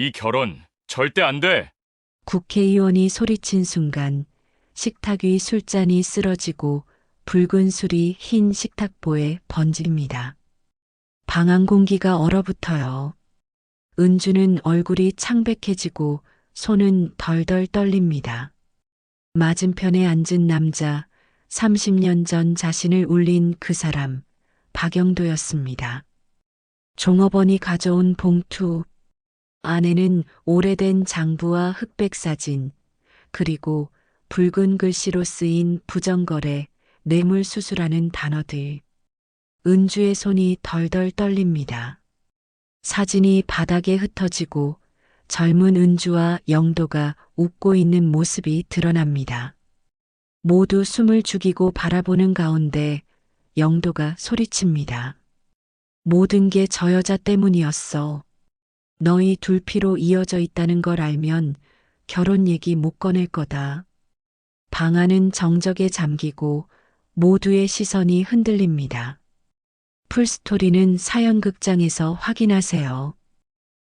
이 결혼 절대 안 돼. 국회의원이 소리친 순간 식탁 위 술잔이 쓰러지고 붉은 술이 흰 식탁보에 번집니다. 방안 공기가 얼어붙어요. 은주는 얼굴이 창백해지고 손은 덜덜 떨립니다. 맞은편에 앉은 남자, 30년 전 자신을 울린 그 사람, 박영도였습니다. 종업원이 가져온 봉투, 안에는 오래된 장부와 흑백 사진, 그리고 붉은 글씨로 쓰인 부정거래, 뇌물수수라는 단어들. 은주의 손이 덜덜 떨립니다. 사진이 바닥에 흩어지고 젊은 은주와 영도가 웃고 있는 모습이 드러납니다. 모두 숨을 죽이고 바라보는 가운데 영도가 소리칩니다. 모든 게 저 여자 때문이었어. 너희 둘 피로 이어져 있다는 걸 알면 결혼 얘기 못 꺼낼 거다. 방 안은 정적에 잠기고 모두의 시선이 흔들립니다. 풀스토리는 사연극장에서 확인하세요.